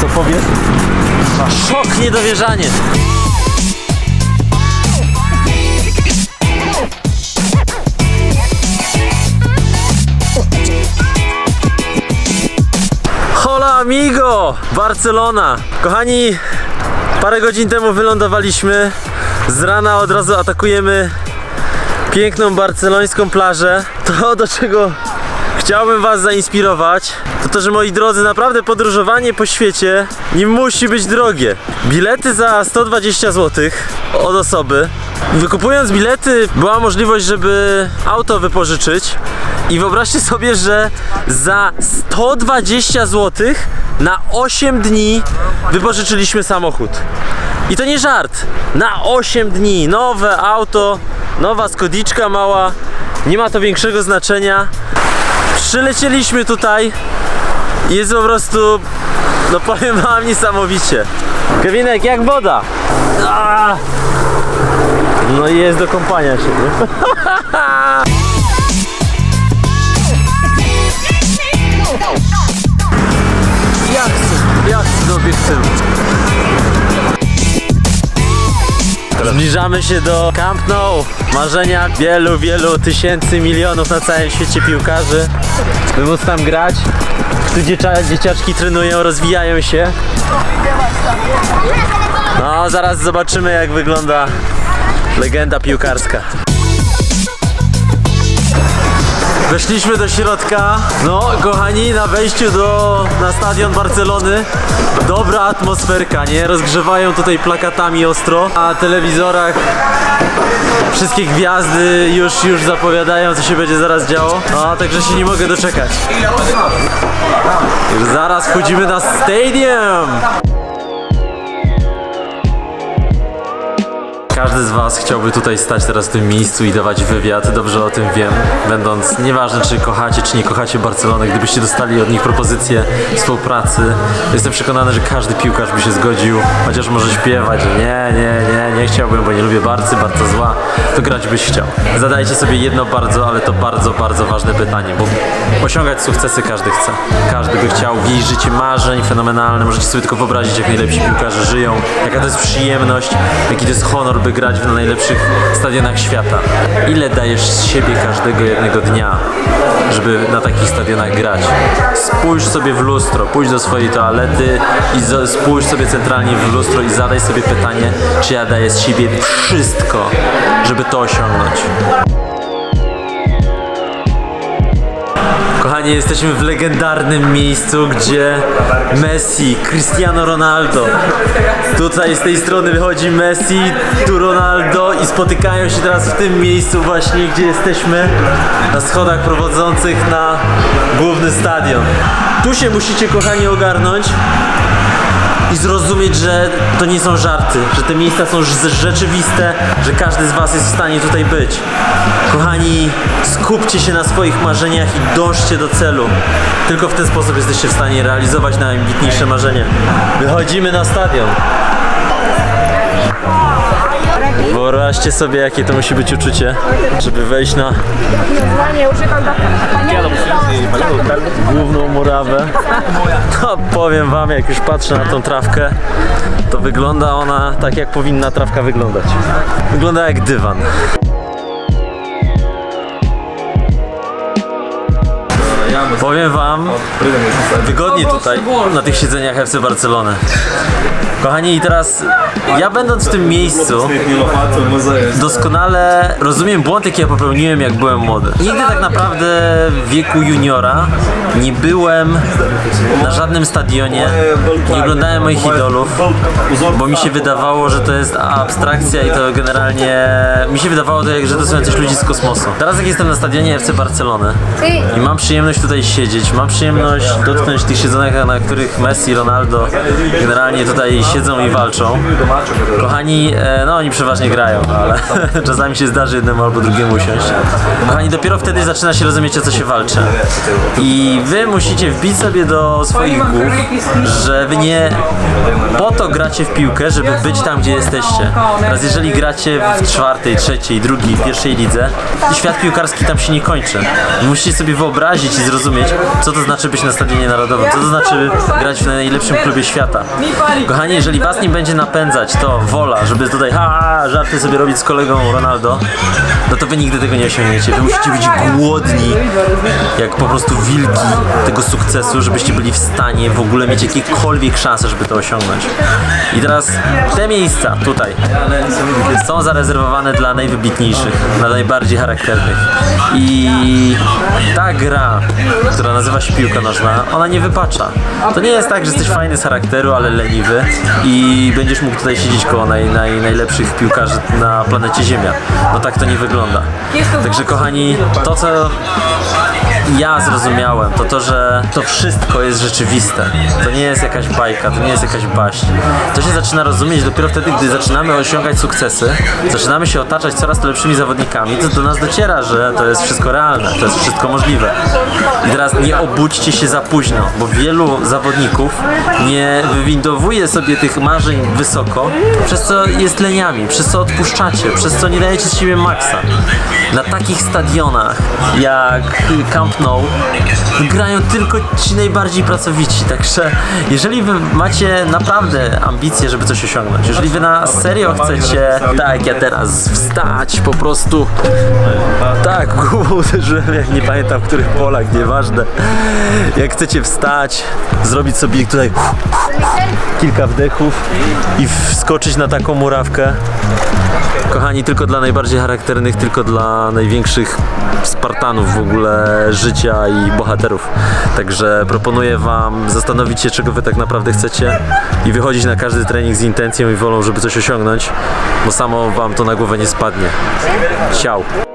Co powiesz? Szok, niedowierzanie. Hola amigo! Barcelona! Kochani, parę godzin temu wylądowaliśmy. Z rana od razu atakujemy piękną barcelońską plażę. To do czego chciałbym was zainspirować, to to, że moi drodzy, naprawdę podróżowanie po świecie nie musi być drogie. Bilety za 120 zł od osoby. Wykupując bilety była możliwość, żeby auto wypożyczyć. I wyobraźcie sobie, że za 120 zł na 8 dni wypożyczyliśmy samochód. I to nie żart. Na 8 dni. Nowe auto, nowa skodiczka mała. Nie ma to większego znaczenia. Przylecieliśmy tutaj jest po prostu, no powiem wam, niesamowicie. Kevinek, jak woda. No i jest do kąpania się, nie? Jak jak chcę do obiektywu. Zbliżamy się do Camp Nou, marzenia wielu, wielu tysięcy, milionów na całym świecie piłkarzy, by móc tam grać. Tu dziecia, dzieciaczki trenują, rozwijają się. No, zaraz zobaczymy jak wygląda legenda piłkarska. Weszliśmy do środka. No, kochani, na wejściu do, na stadion Barcelony dobra atmosferka, nie? Rozgrzewają tutaj plakatami ostro. Na telewizorach wszystkie gwiazdy już, już zapowiadają, co się będzie zaraz działo. No, także się nie mogę doczekać. Już zaraz wchodzimy na stadium. Każdy z Was chciałby tutaj stać teraz w tym miejscu i dawać wywiad, dobrze o tym wiem. Będąc, nieważne czy kochacie, czy nie kochacie Barcelony, gdybyście dostali od nich propozycję współpracy, jestem przekonany, że każdy piłkarz by się zgodził, chociaż może śpiewać, że nie, nie, nie, nie chciałbym, bo nie lubię Barcy, bardzo zła, to grać byś chciał. Zadajcie sobie jedno bardzo, ale to bardzo, bardzo ważne pytanie, bo osiągać sukcesy każdy chce. Każdy by chciał wieść życie marzeń, fenomenalne. Możecie sobie tylko wyobrazić, jak najlepsi piłkarze żyją, jaka to jest przyjemność, jaki to jest honor, by grać w najlepszych stadionach świata. Ile dajesz z siebie każdego jednego dnia, żeby na takich stadionach grać? Spójrz sobie w lustro, pójdź do swojej toalety i spójrz sobie centralnie w lustro i zadaj sobie pytanie, czy ja daję z siebie wszystko, żeby to osiągnąć. Kochani, jesteśmy w legendarnym miejscu, gdzie Messi, Cristiano Ronaldo. Tutaj z tej strony wychodzi Messi, tu Ronaldo i spotykają się teraz w tym miejscu właśnie, gdzie jesteśmy na schodach prowadzących na główny stadion. Tu się musicie, kochani, ogarnąć i zrozumieć, że to nie są żarty, że te miejsca są rz- rzeczywiste, że każdy z Was jest w stanie tutaj być. Kochani, skupcie się na swoich marzeniach i dążcie do celu. Tylko w ten sposób jesteście w stanie realizować najambitniejsze marzenia. Wychodzimy na stadion. Wyobraźcie sobie, jakie to musi być uczucie, żeby wejść na główną murawę. No powiem wam, jak już patrzę na tą trawkę, to wygląda ona tak, jak powinna trawka wyglądać. Wygląda jak dywan. Powiem wam, wygodnie tutaj na tych siedzeniach FC Barcelony. Kochani, i teraz ja będąc w tym miejscu doskonale rozumiem błąd, jaki ja popełniłem, jak byłem młody. Nigdy tak naprawdę w wieku juniora nie byłem na żadnym stadionie, nie oglądałem moich idolów, bo mi się wydawało, że to jest abstrakcja i to generalnie mi się wydawało, że to są jacyś ludzie z kosmosu. Teraz jak jestem na stadionie FC Barcelony i mam przyjemność tutaj siedzieć, mam przyjemność dotknąć tych siedzonek, na których Messi, Ronaldo generalnie tutaj siedzą i walczą. Kochani, e, no oni przeważnie grają, ale czasami się zdarzy jednemu albo drugiemu usiąść. Kochani, dopiero wtedy zaczyna się rozumieć, o co się walczy. I wy musicie wbić sobie do swoich głów, że wy nie po to gracie w piłkę, żeby być tam, gdzie jesteście. Teraz jeżeli gracie w czwartej, trzeciej, drugiej, pierwszej lidze, świat piłkarski tam się nie kończy. Musicie sobie wyobrazić i zrozumieć, co to znaczy być na stadionie narodowym, co to znaczy grać w najlepszym klubie świata. Kochani, jeżeli was nie będzie napędzać to wola, żeby tutaj ha, żarty sobie robić z kolegą Ronaldo, no to wy nigdy tego nie osiągniecie. Wy musicie być głodni, jak po prostu wilki tego sukcesu, żebyście byli w stanie w ogóle mieć jakiekolwiek szanse, żeby to osiągnąć. I teraz te miejsca tutaj są zarezerwowane dla najwybitniejszych, dla najbardziej charakternych. I ta gra, która nazywa się piłka nożna, ona nie wypacza. To nie jest tak, że jesteś fajny z charakteru, ale leniwy i będziesz mógł tutaj siedzieć koło naj, naj, najlepszych piłkarzy na planecie Ziemia. No tak to nie wygląda. Także kochani, to co ja zrozumiałem, to to, że to wszystko jest rzeczywiste. To nie jest jakaś bajka, to nie jest jakaś baśń. To się zaczyna rozumieć dopiero wtedy, gdy zaczynamy osiągać sukcesy, zaczynamy się otaczać coraz lepszymi zawodnikami, to do nas dociera, że to jest wszystko realne, to jest wszystko możliwe. I teraz nie obudźcie się za późno, bo wielu zawodników nie wywindowuje sobie tych marzeń wysoko, przez co jest leniami, przez co odpuszczacie, przez co nie dajecie z siebie maksa. Na takich stadionach jak Camp Nou grają tylko ci najbardziej pracowici, także jeżeli wy macie naprawdę ambicje, żeby coś osiągnąć, jeżeli wy na serio chcecie, tak ja teraz, wstać po prostu tak, głową uderzyłem, jak nie pamiętam w których polach, nieważne. Jak chcecie wstać, zrobić sobie tutaj kilka wdechów i wskoczyć na taką murawkę. Kochani, tylko dla najbardziej charakternych, tylko dla największych Spartanów w ogóle życia i bohaterów. Także proponuję Wam zastanowić się, czego Wy tak naprawdę chcecie i wychodzić na każdy trening z intencją i wolą, żeby coś osiągnąć, bo samo Wam to na głowę nie spadnie. Ciao.